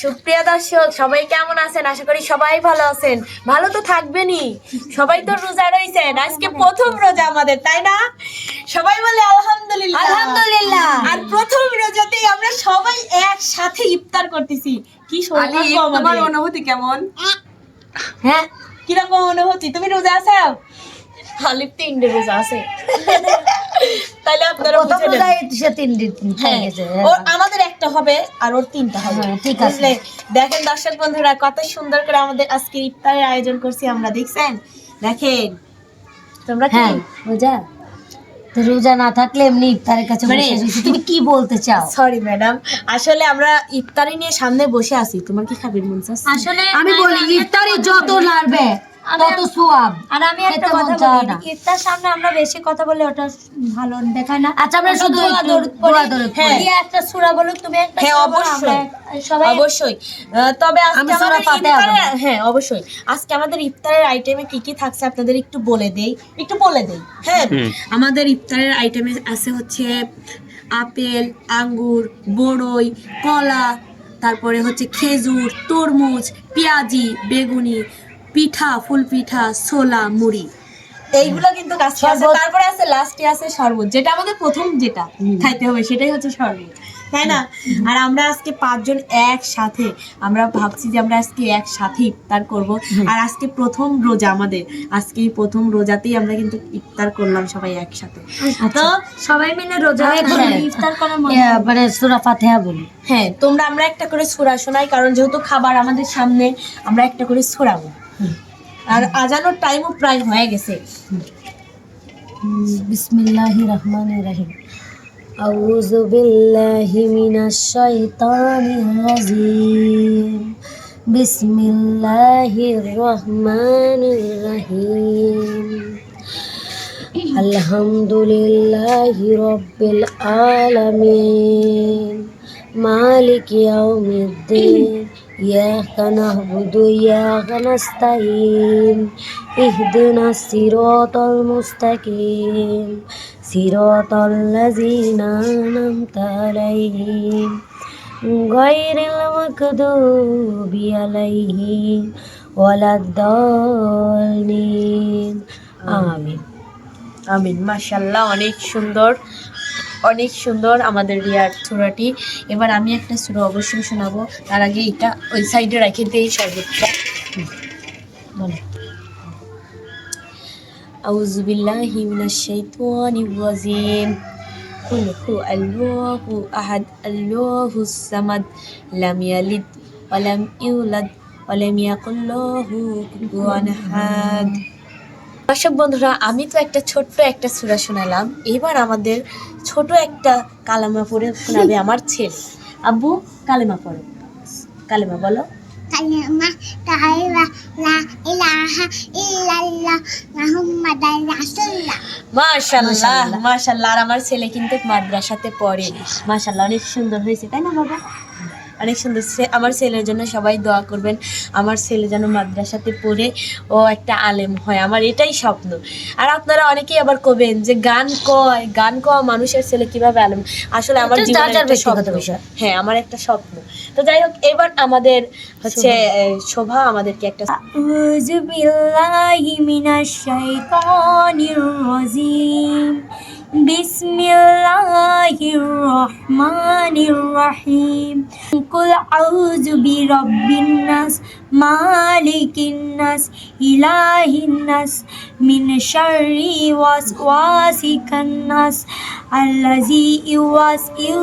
সুপ্রিয়া দর্শক সবাই কেমন আছেন? আশা করি সবাই ভালো আছেন। ভালো তো থাকবেনই। সবাই তো রোজা রয়েছেন আজকে প্রথম রোজা আমাদের তাই না? সবাই বলে আলহামদুলিল্লাহ। আলহামদুলিল্লাহ। আর প্রথম রোজাতেই আমরা সবাই একসাথে ইফতার করতেছি। কি সৌভাগ্য আমাদের। অনুভূতি কেমন? হ্যাঁ কীরকম অনুভূতি? তুমি রোজা আছো? তিনটে রোজা আছে। তাহলে আপনারা বুঝে নেন। সে তিন হ্যাঁ, ওর আমাদের একটা হবে আর ওর তিনটা হবে। হ্যাঁ, ঠিক আছে। দেখেন দর্শক বন্ধুরা কত সুন্দর করে আমাদের আজকে ইফতারের আয়োজন করছি আমরা দেখছেন? দেখেন? তোমরা কি? হ্যাঁ রোজা। রোজা না থাকলে এমনি ইফতারের কাছে মানে- তুমি কি বলতে চাও? সরি ম্যাডাম আসলে আমরা ইফতারি নিয়ে সামনে বসে আছি। তোমার কি খাবির মন আসলে আমি বলি ইফতারি যত লাড়বে। তত সোয়াব। আর আমি একটা কথা বলি ইফতার সামনে আমরা বেশি কথা বলে ওটা ভালো দেখায় না। আচ্ছা আমরা শুধু দোয়া দরুদ পড়ি। হ্যাঁ। দিয়ে একটা সূরা বলো তুমি একটা হ্যাঁ অবশ্যই। সবাই অবশ্যই। তবে আজকে আমাদের ইফতারের। হ্যাঁ অবশ্যই। আজকে আমাদের ইফতারের আইটেমে কি কি থাকছে আপনাদের একটু বলে দেই। একটু বলে দেই। হ্যাঁ আমাদের ইফতারের আইটেমে আছে হচ্ছে আপেল আঙ্গুর বড়ই কলা তারপরে হচ্ছে খেজুর তরমুজ পেঁয়াজি বেগুনি পিঠা ফুল পিঠা ছোলা মুড়ি। এইগুলো কিন্তু কাছে আছে। তারপরে আছে লাস্টে আছে শরবত যেটা আমাদের প্রথম যেটা খাইতে হবে সেটাই হচ্ছে শরবত তাই না? আর আমরা আজকে পাঁচজন একসাথে আমরা ভাবছি যে আমরা আজকে একসাথে ইফতার করব। আর আজকে প্রথম রোজা আমাদের আজকে এই প্রথম রোজাতেই আমরা কিন্তু ইফতার করলাম সবাই একসাথে। তো সবাই মিলে রোজা একটু করে ইফতার করার মানে সুরা ফাতিহা বলি। হ্যাঁ তোমরা আমরা একটা করে সুরা শোনাই কারণ যেহেতু খাবার আমাদের সামনে আমরা একটা করে সুরাবো আর আজানোর টাইমও প্রায় হয়ে গেছে। বিসমিল্লাহির রহমানির রহিম। আউযু বিল্লাহি মিনাশ শাইতানির রাজিম। বিসমিল্লাহির রহমানির রহিম। আলহামদুলিল্লাহি রাব্বিল আলামিন। মালিক ইয়াউমিদ্দিন। إياك نعبد وإياك نستعين اهدنا الصراط المستقيم صراط الذين أنعمت عليهم غير المكذوب عليهم ولا الضالين آمين আমিন মাশাল্লাহ অনেক সুন্দর অনেক সুন্দর আমাদের রিয়ার সুরাটি এবার আমি একটা সুরা অবশ্যই শোনাবো তার আগে এটা ওই সাইডে রেখে দিই সর্বোচ্চটা বলো أعوذ بالله من الشيطان الرجيم قل هو الله أحد الله الصمد لم يلد ولم يولد ولم يكن له كفوا أحد দর্শক বন্ধুরা আমি তো একটা ছোট্ট একটা সুরা শোনালাম। এবার আমাদের ছোট একটা কালামা পড়ে শোনাবে আমার ছেলে। আব্বু কালেমা পড়ো। কালেমা বলো। মাশাল্লাহ মাশাল্লাহ আর আমার ছেলে কিন্তু মাদ্রাসাতে পড়ে। মাশাল্লাহ অনেক সুন্দর হয়েছে তাই না বাবা? অনেক সুন্দর আমার ছেলের জন্য সবাই দোয়া করবেন। আমার ছেলে যেন মাদ্রাসাতে পড়ে ও একটা আলেম হয়। আমার এটাই স্বপ্ন। আর আপনারা অনেকেই আবার কবেন যে গান কয় গান কয় মানুষের ছেলে কীভাবে আলেম? আসলে আমার জীবনের স্বপ্ন। হ্যাঁ আমার একটা স্বপ্ন। তো যাই হোক এবার আমাদের হচ্ছে শোভা। আমাদেরকে একটা বিসমিল রহমানির রহিম কুল আউযু বিরাব্বিন নাস মালিকিন নাস ইলাহিন নাস মিন শাররি ওয়াসওয়াসিকান নাস আল্লাযী ইউওয়াসিউ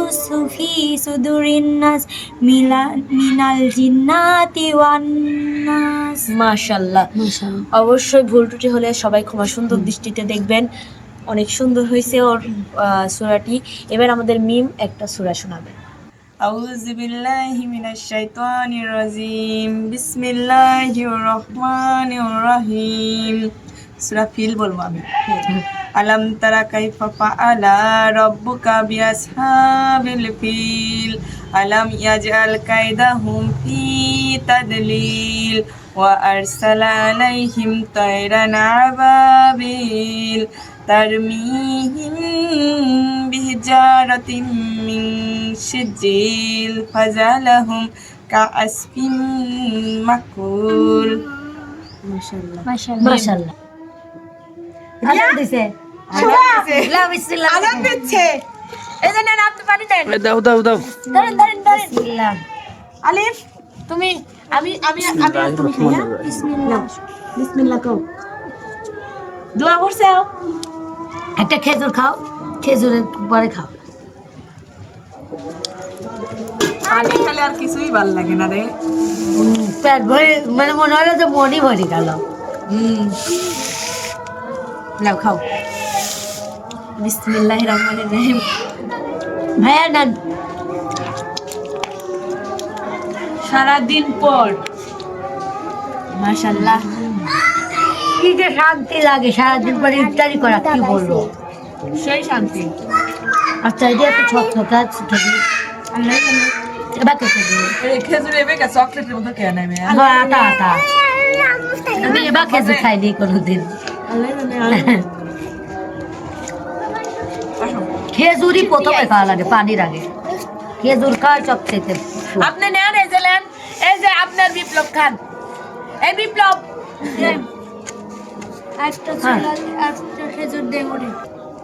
ফি সুদুরিন নাস মিনাল জিন্নাতি ওয়ান নাস মাশাআল্লাহ। অবশ্যই ভুল ত্রুটি হলে সবাই ক্ষমা সুন্দর দৃষ্টিতে দেখবেন। অনেক সুন্দর হয়েছে ওর আহ, সূরাটি এবার আমাদের মিম একটা সূরা শোনাবে أعوذ بالله من الشيطان الرجيم بسم الله الرحمن الرحيم سورة ফিল বলবো আমি আলাম তারা কাইফা ফাআলা রাব্বুকা বিআসহাবিল ফিল আলাম ইয়াজআল কাইদাহুম ফি তাদলিল ওয়া আরসালা আলাইহিম তায়রান মাকুল মাশাআল্লাহ। মাশাআল্লাহ। মাশাআল্লাহ। আজান দিছে। লা বিসমিল্লাহ। আজান দিচ্ছে এই যে নেন আপনি পানি দেন। দাও দাও দাও। আলিফ তুমি আমি আমি আমি তুমি হ্যাঁ? বিসমিল্লাহ। বিসমিল্লাহ কও। দোয়া করছে একটা খেজুর খাও খেজুরের পরে খাও। পানি খেলে আর কিছুই ভালো লাগে না রে। পেট ভরে মানে মনে হলো যে মনই ভরে গেল। হুম। খাও। রহিম। ভাইয়া সারাদিন পর। মাশাআল্লাহ কি যে শান্তি লাগে সারাদিন পরে ইফতারি করা কি বলব? সেই শান্তি। আচ্ছা এই যে একটা ছোট ছোট খেজুর এবার কে খেজুর খেজুর চকলেটের মতো মেয়ে আটা আটা। আমি এবার খেজুর খাইনি কোনোদিন। খেজুরই প্রথমে খাওয়া লাগে পানির আগে। খেজুর খাওয়া সবচেয়ে আপনি নেন এই যে নেন। এই যে আপনার বিপ্লব খান। এই বিপ্লব। একটা ছোলা একটা খেজুর দে ওরে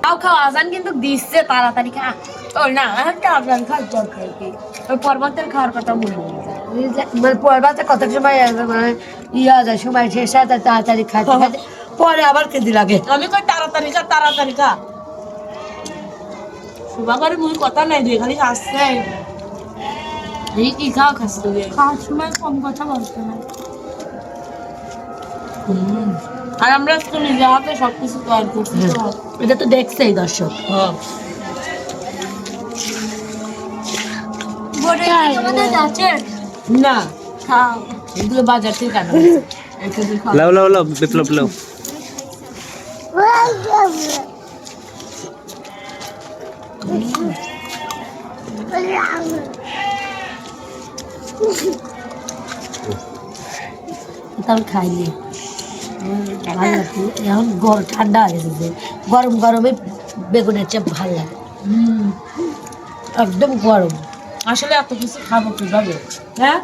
খাও খাও আজান কিন্তু দিচ্ছে তাড়াতাড়ি খা। ও না একটা আজান খাওয়ার দরকার কি? ওই পর্বতের খাওয়ার কথা মনে মানে পরবাতে কত সময় মানে ইয়া যায় সময় শেষ হয় তাড়াতাড়ি খাইতে খাইতে পরে আবার খেতে লাগে। আমি কই তাড়াতাড়ি খা তাড়াতাড়ি খা। সুবাগারে মুই কথা নাই রে খালি আসছে এই কি খাও খাস তুই? খাওয়ার সময় কম কথা বলতে হয়। আর আমরা তো নিজে হাতে সবকিছু তৈরি করছি এটা তো দেখছেই দর্শক। বড় আছে না। খাও। এগুলো বাজার থেকে খাও লাও লাও লাও বিপ্লব লাও। এটা আমি খাইনি ভালো লাগে এখন গরম ঠান্ডা হয়ে গেছে। গরম গরমে বেগুনের চাপ ভালো লাগে। একদম গরম। আসলে এত কিছু খাব কীভাবে? হ্যাঁ?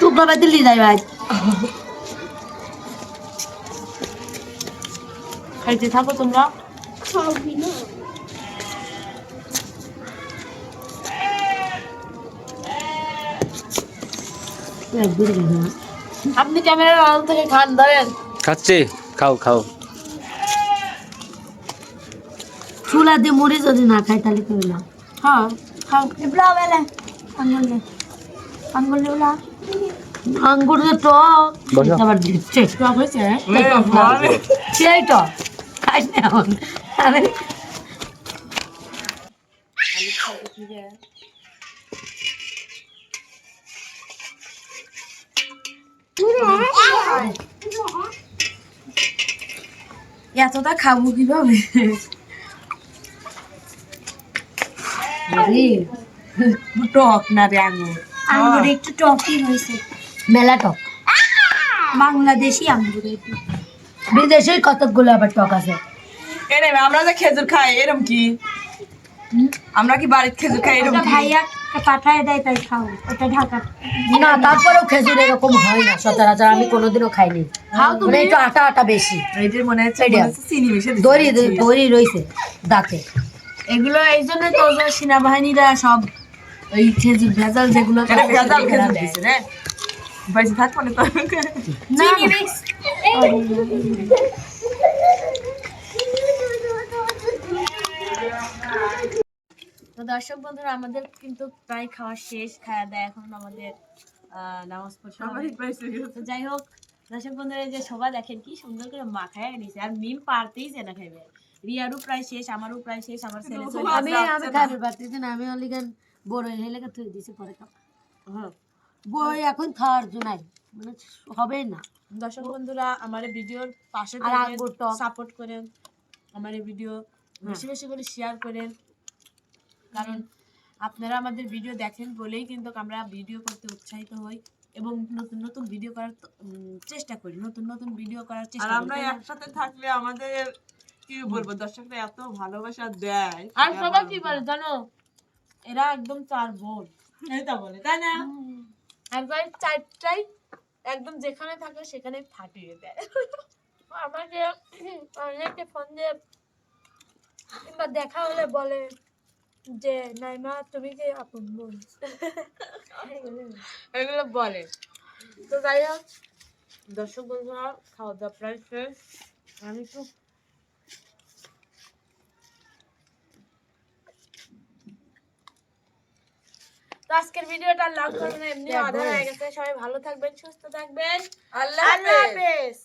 টুকরা বাই দিল্লি যাই ভাই। খাইতে থাকো তোমরা। আপনি ক্যামেরার আড়াল থেকে খান ধরেন। খাচ্ছে খাও খাও। চুলা দিয়ে মুড়ি যদি না খাই তাহলে কি হলো? হ্যাঁ খাও। এবলা বেলা আঙ্গুল নে আঙ্গুল নে বলা আঙ্গুর যে টক। আবার দিচ্ছে। টক হয়েছে সেই টক। খাই না এখন। আমি এতটা খাব কীভাবে? টক না রে আঙুর আঙ্গুর একটু টকই হয়েছে। মেলা টক। বাংলাদেশি আঙ্গুর একটু বিদেশে কতকগুলো আবার টক আছে? এরে আমরা যে খেজুর খাই এরম কি? আমরা কি বাড়ির খেজুর খাই এরম ভাইয়া পাঠায় দেয় তাই খাও ঢাকা। না তারপরেও খেজুর এরকম হয় না সচরাচর আমি কোনোদিনও খাইনি। খাও তুমি। মানে একটু আটা আটা বেশি। এইটার মনে হচ্ছে চিনি মিশে দড়ি দড়ি রয়েছে দাঁতে। এগুলো এই জন্য তো সেনাবাহিনীরা সব ওই খেজুর ভেজাল যেগুলো হ্যাঁ, ভেজাল খেজুর দিছে রে বাইসে থাকব না তো। চিনি মিক্স। তো দর্শক বন্ধুরা আমাদের কিন্তু প্রায় খাওয়া শেষ খাওয়া দাওয়া এখন আমাদের নামাজ পড়তে। তো যাই হোক দর্শক বন্ধুরা এই যে সবাই দেখেন কি সুন্দর করে মাখায় নিছে আর মিম পারতেই যে না খাইবে। রিয়ারও প্রায় শেষ আমারও প্রায় শেষ আমার ছেলে আমি আমি খাইতে পারতেছি না আমি অলিগান বড় হয়ে লেগে তুই দিছি পরে খাব। হ্যাঁ। বই এখন খাওয়ার জন্য মানে হবে না। দর্শক বন্ধুরা আমার ভিডিওর পাশে। সাপোর্ট করেন। আমার ভিডিও বেশি বেশি করে শেয়ার করেন। কারণ আপনারা আমাদের ভিডিও দেখেন বলেই কিন্তু আমরা ভিডিও করতে উৎসাহিত হই এবং নতুন নতুন ভিডিও করার চেষ্টা করি। নতুন নতুন ভিডিও করার চেষ্টা করি না? একসাথে থাকলে আমাদের কি বলব দর্শকরা এত ভালোবাসা দেয়। আর সবাই কি বলে জানো? এরা একদম চার বোন। তো বলে তাই না? একবার চারটাই একদম যেখানে থাকে সেখানে ফাটিয়ে দেয়। আমাকে অনেকে ফোন দিয়ে কিংবা দেখা হলে বলে যে নাইমা তুমি কি আপন বোন? এগুলো বলে। তো যাই হোক দর্শক বন্ধুরা খাওয়া দাওয়া প্রায় শেষ। আমি তো আজকের ভিডিওটা লাভ করবেন এমনি আধা হয়ে গেছে। সবাই ভালো থাকবেন সুস্থ থাকবেন। আল্লাহ হাফেজ।